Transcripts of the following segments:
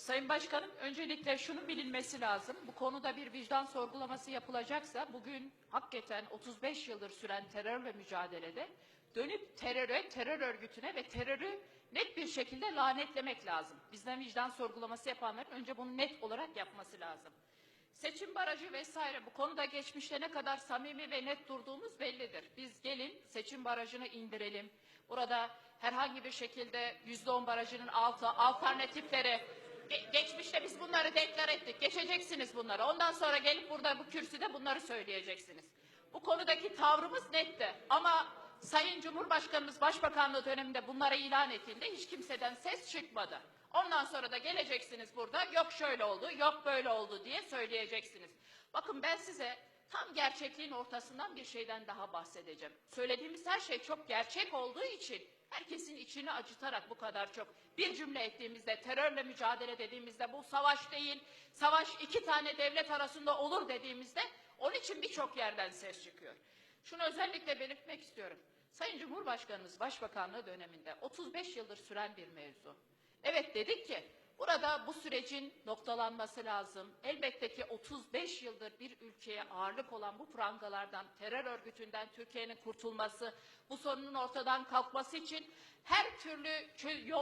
Sayın Başkanım, öncelikle şunun bilinmesi lazım. Bu konuda bir vicdan sorgulaması yapılacaksa bugün hakikaten 35 yıldır süren terörle mücadelede dönüp teröre, terör örgütüne ve terörü net bir şekilde lanetlemek lazım. Bizden vicdan sorgulaması yapanların önce bunu net olarak yapması lazım. Seçim barajı vesaire bu konuda geçmişte ne kadar samimi ve net durduğumuz bellidir. Biz gelin seçim barajını indirelim. Burada herhangi bir şekilde yüzde on barajının altı alternatifleri Ge- geçmişte biz bunları deklar ettik. Geçeceksiniz bunları. Ondan sonra gelip burada bu kürsüde bunları söyleyeceksiniz. Bu konudaki tavrımız netti. Ama Sayın Cumhurbaşkanımız Başbakanlığı döneminde bunlara ilan ettiğinde hiç kimseden ses çıkmadı. Ondan sonra da geleceksiniz burada yok şöyle oldu, yok böyle oldu diye söyleyeceksiniz. Bakın ben size tam gerçekliğin ortasından bir şeyden daha bahsedeceğim. Söylediğimiz her şey çok gerçek olduğu için herkesin içini acıtarak bu kadar çok bir cümle ettiğimizde terörle mücadele dediğimizde bu savaş değil, savaş iki tane devlet arasında olur dediğimizde onun için birçok yerden ses çıkıyor. Şunu özellikle belirtmek istiyorum. Sayın Cumhurbaşkanımız Başbakanlığı döneminde 35 yıldır süren bir mevzu. Evet dedik ki burada bu sürecin noktalanması lazım. Elbette ki 35 yıldır bir ülkeye ağırlık olan bu prangalardan, terör örgütünden Türkiye'nin kurtulması, bu sorunun ortadan kalkması için her türlü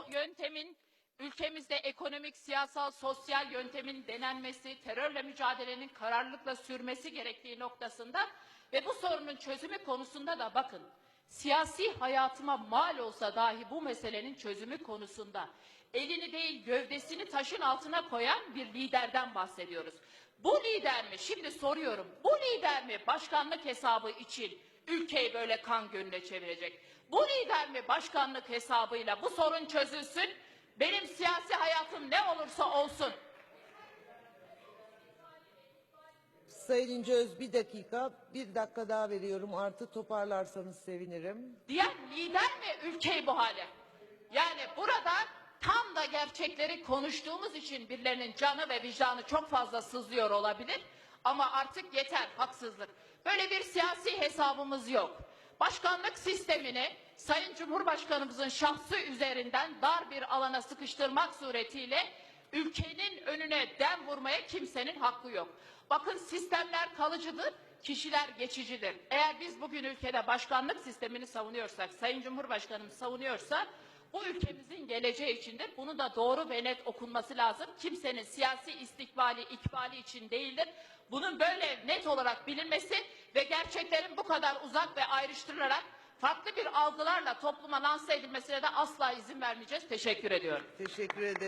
yöntemin ülkemizde ekonomik, siyasal, sosyal yöntemin denenmesi, terörle mücadelenin kararlılıkla sürmesi gerektiği noktasında ve bu sorunun çözümü konusunda da bakın siyasi hayatıma mal olsa dahi bu meselenin çözümü konusunda elini değil gövdesini taşın altına koyan bir liderden bahsediyoruz. Bu lider mi? Şimdi soruyorum. Bu lider mi başkanlık hesabı için ülkeyi böyle kan gölüne çevirecek? Bu lider mi başkanlık hesabıyla bu sorun çözülsün? Benim siyasi hayatım ne olursa olsun Sayın İnceöz bir dakika, bir dakika daha veriyorum. Artı toparlarsanız sevinirim. diyen lider mi ülkeyi bu hale? Yani burada tam da gerçekleri konuştuğumuz için birilerinin canı ve vicdanı çok fazla sızlıyor olabilir. Ama artık yeter haksızlık. Böyle bir siyasi hesabımız yok. Başkanlık sistemini Sayın Cumhurbaşkanımızın şahsı üzerinden dar bir alana sıkıştırmak suretiyle ülkenin önüne dem vurmaya kimsenin hakkı yok. Bakın sistemler kalıcıdır, kişiler geçicidir. Eğer biz bugün ülkede başkanlık sistemini savunuyorsak, Sayın Cumhurbaşkanımız savunuyorsa bu ülkemizin geleceği içindir. Bunu da doğru ve net okunması lazım. Kimsenin siyasi istikbali, ikbali için değildir. Bunun böyle net olarak bilinmesi ve gerçeklerin bu kadar uzak ve ayrıştırılarak farklı bir algılarla topluma lanse edilmesine de asla izin vermeyeceğiz. Teşekkür ediyorum. Teşekkür ederim.